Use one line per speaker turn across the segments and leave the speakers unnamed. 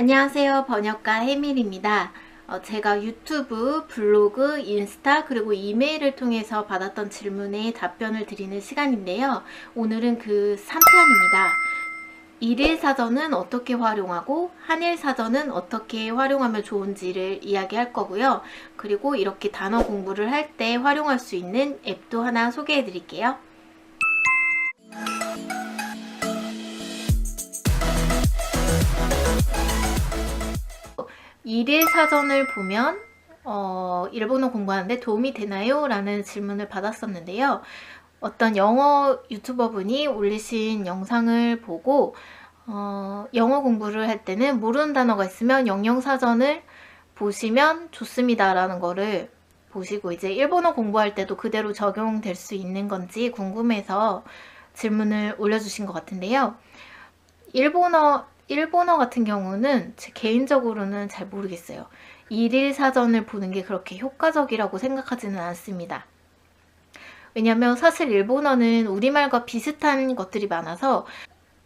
안녕하세요. 번역가 해밀입니다. 어, 제가 유튜브, 블로그, 인스타, 그리고 이메일을 통해서 받았던 질문에 답변을 드리는 시간인데요. 오늘은 그 3편입니다. 일일 사전은 어떻게 활용하고 한일 사전은 어떻게 활용하면 좋은지를 이야기할 거고요. 그리고 이렇게 단어 공부를 할 때 활용할 수 있는 앱도 하나 소개해 드릴게요. 일일 사전을 보면 어, 일본어 공부하는데 도움이 되나요? 라는 질문을 받았었는데요. 어떤 영어 유튜버 분이 올리신 영상을 보고 어, 영어 공부를 할 때는 모르는 단어가 있으면 영영사전을 보시면 좋습니다 라는 거를 보시고 이제 일본어 공부할 때도 그대로 적용될 수 있는 건지 궁금해서 질문을 올려주신 것 같은데요. 일본어 일본어 같은 경우는 제 개인적으로는 잘 모르겠어요. 일일 사전을 보는 게 그렇게 효과적이라고 생각하지는 않습니다. 왜냐면 사실 일본어는 우리말과 비슷한 것들이 많아서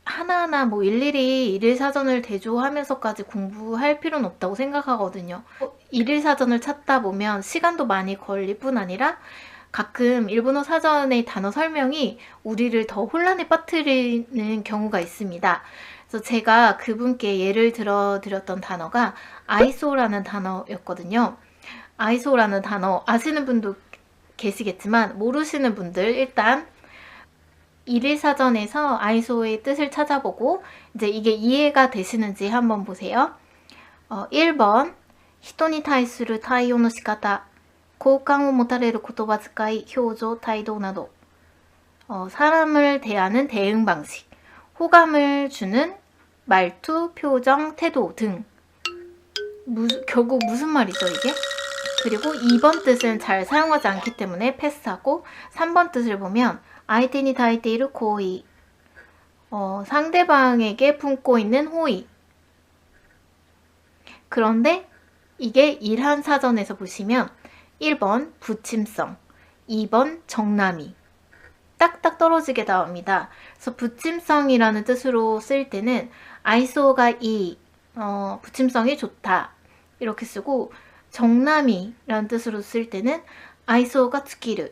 하나하나 뭐 일일이 일일 사전을 대조하면서까지 공부할 필요는 없다고 생각하거든요. 일일 사전을 찾다 보면 시간도 많이 걸릴 뿐 아니라 가끔 일본어 사전의 단어 설명이 우리를 더 혼란에 빠뜨리는 경우가 있습니다. 그래서 제가 그분께 예를 들어 드렸던 단어가 아이소라는 단어였거든요. 아이소라는 단어 아시는 분도 계시겠지만 모르시는 분들 일단 일일 사전에서 아이소의 뜻을 찾아보고 이제 이게 이해가 되시는지 한번 보세요. 어, 1번 人に対する対応の仕方好感を持たれる言葉遣い表情態度など 어, 사람을 대하는 대응 방식 호감을 주는 말투, 표정, 태도 등 무, 결국 무슨 말이죠 이게? 그리고 2번 뜻은 잘 사용하지 않기 때문에 패스하고 3번 뜻을 보면 아이테니 다이테이르 고이 어, 상대방에게 품고 있는 호의 그런데 이게 일한 사전에서 보시면 1번 부침성 2번 정남이 딱딱 떨어지게 나옵니다. 그래서 부침성이라는 뜻으로 쓸 때는 아이소가 이 어, 부침성이 좋다 이렇게 쓰고 정남이라는 뜻으로 쓸 때는 아이소가 스키르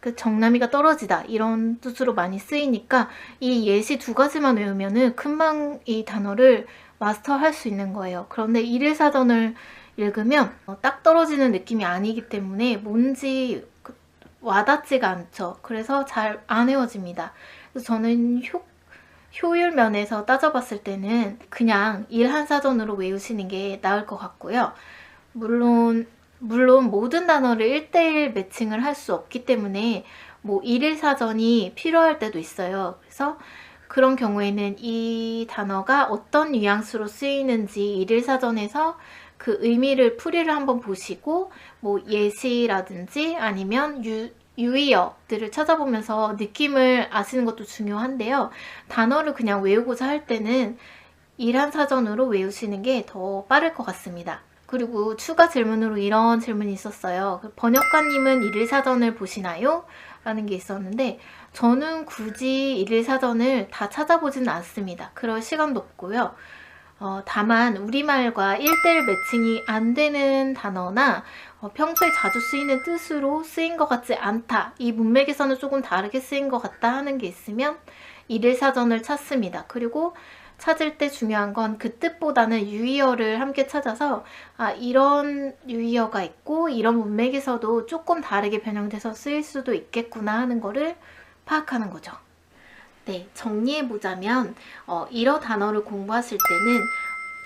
그 정남이가 떨어지다 이런 뜻으로 많이 쓰이니까 이 예시 두 가지만 외우면은 금방 이 단어를 마스터할 수 있는 거예요. 그런데 일일 사전을 읽으면 어, 딱 떨어지는 느낌이 아니기 때문에 뭔지 그 와닿지가 않죠. 그래서 잘 안 외워집니다. 그래서 저는 효, 효율 면에서 따져봤을 때는 그냥 일 한 사전으로 외우시는 게 나을 것 같고요. 물론 물론 모든 단어를 1대1 매칭을 할 수 없기 때문에 뭐 일일 사전이 필요할 때도 있어요. 그래서 그런 경우에는 이 단어가 어떤 뉘앙스로 쓰이는지 일일 사전에서 그 의미를 풀이를 한번 보시고 뭐 예시라든지 아니면 유, 유의어들을 찾아보면서 느낌을 아시는 것도 중요한데요. 단어를 그냥 외우고자 할 때는 일한 사전으로 외우시는 게 더 빠를 것 같습니다. 그리고 추가 질문으로 이런 질문이 있었어요. 번역가님은 일일 사전을 보시나요? 라는 게 있었는데 저는 굳이 일일 사전을 다 찾아보지는 않습니다. 그럴 시간도 없고요. 어, 다만 우리말과 1대1 매칭이 안 되는 단어나 어, 평소에 자주 쓰이는 뜻으로 쓰인 것 같지 않다. 이 문맥에서는 조금 다르게 쓰인 것 같다 하는 게 있으면 일일 사전을 찾습니다. 그리고 찾을 때 중요한 건 그 뜻보다는 유의어를 함께 찾아서 아 이런 유의어가 있고 이런 문맥에서도 조금 다르게 변형돼서 쓰일 수도 있겠구나 하는 거를 파악하는 거죠. 네, 정리해보자면 어, 일어 단어를 공부하실 때는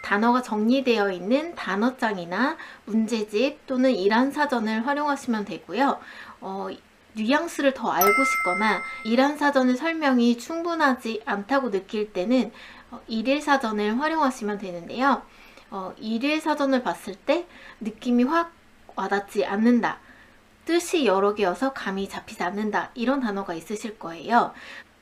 단어가 정리되어 있는 단어장이나 문제집 또는 일한 사전을 활용하시면 되고요. 어, 뉘앙스를 더 알고 싶거나 일한 사전의 설명이 충분하지 않다고 느낄 때는 어, 일일 사전을 활용하시면 되는데요. 어, 일일 사전을 봤을 때 느낌이 확 와닿지 않는다. 뜻이 여러 개여서 감이 잡히지 않는다. 이런 단어가 있으실 거예요.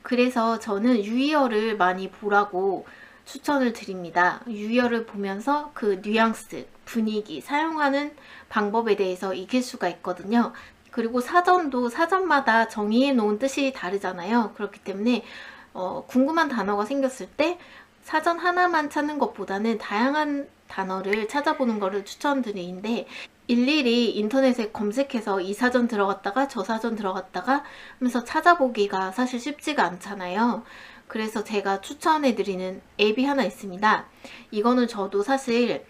그래서 저는 유의어를 많이 보라고 추천을 드립니다. 유의어를 보면서 그 뉘앙스, 분위기, 사용하는 방법에 대해서 익힐 수가 있거든요. 그리고 사전도 사전마다 정의해 놓은 뜻이 다르잖아요. 그렇기 때문에 어, 궁금한 단어가 생겼을 때 사전 하나만 찾는 것보다는 다양한 단어를 찾아보는 것을 추천드리는데 일일이 인터넷에 검색해서 이 사전 들어갔다가 저 사전 들어갔다가 하면서 찾아보기가 사실 쉽지가 않잖아요. 그래서 제가 추천해드리는 앱이 하나 있습니다. 이거는 저도 사실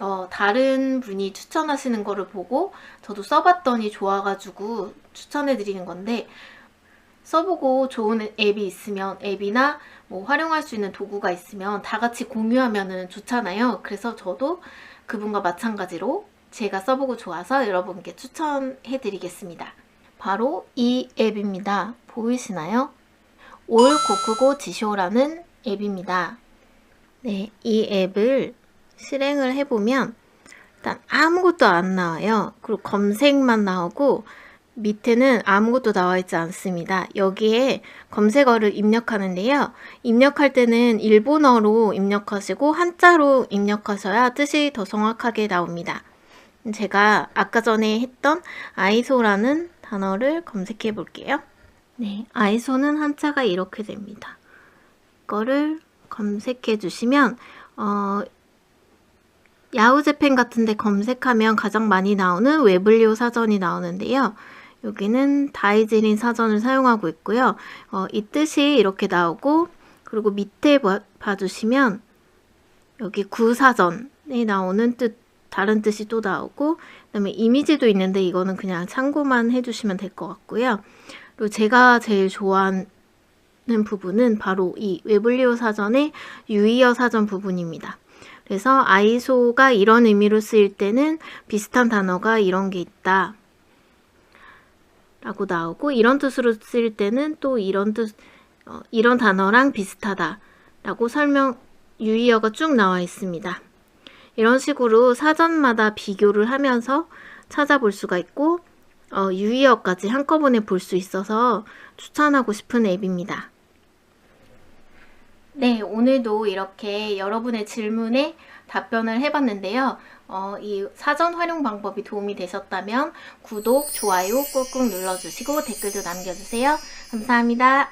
어, 다른 분이 추천하시는 거를 보고 저도 써봤더니 좋아가지고 추천해드리는 건데 써보고 좋은 앱이 있으면 앱이나 뭐 활용할 수 있는 도구가 있으면 다 같이 공유하면 좋잖아요. 그래서 저도 그분과 마찬가지로 제가 써보고 좋아서 여러분께 추천해 드리겠습니다. 바로 이 앱입니다. 보이시나요? 올 고쿠고 지쇼라는 앱입니다. 네, 이 앱을 실행을 해보면 일단 아무것도 안 나와요. 그리고 검색만 나오고 밑에는 아무것도 나와 있지 않습니다. 여기에 검색어를 입력하는데요. 입력할 때는 일본어로 입력하시고 한자로 입력하셔야 뜻이 더 정확하게 나옵니다. 제가 아까 전에 했던 아이소라는 단어를 검색해 볼게요. 네, 아이소는 한자가 이렇게 됩니다. 이거를 검색해 주시면 어, 야후재팬 같은데 검색하면 가장 많이 나오는 웨블리오 사전이 나오는데요. 여기는 다이지린 사전을 사용하고 있고요. 어, 이 뜻이 이렇게 나오고 그리고 밑에 봐, 봐주시면 여기 구사전에 나오는 뜻 다른 뜻이 또 나오고 그다음에 이미지도 있는데 이거는 그냥 참고만 해주시면 될 것 같고요. 그리고 제가 제일 좋아하는 부분은 바로 이 웨블리오 사전의 유의어 사전 부분입니다. 그래서 아이소가 이런 의미로 쓰일 때는 비슷한 단어가 이런 게 있다. 라고 나오고 이런 뜻으로 쓰일 때는 또 이런 뜻 어, 이런 단어랑 비슷하다 라고 설명 유의어가 쭉 나와 있습니다. 이런 식으로 사전마다 비교를 하면서 찾아볼 수가 있고 어, 유의어까지 한꺼번에 볼 수 있어서 추천하고 싶은 앱입니다. 네, 오늘도 이렇게 여러분의 질문에 답변을 해봤는데요. 어, 이 사전 활용 방법이 도움이 되셨다면 구독, 좋아요 꾹꾹 눌러주시고 댓글도 남겨주세요. 감사합니다.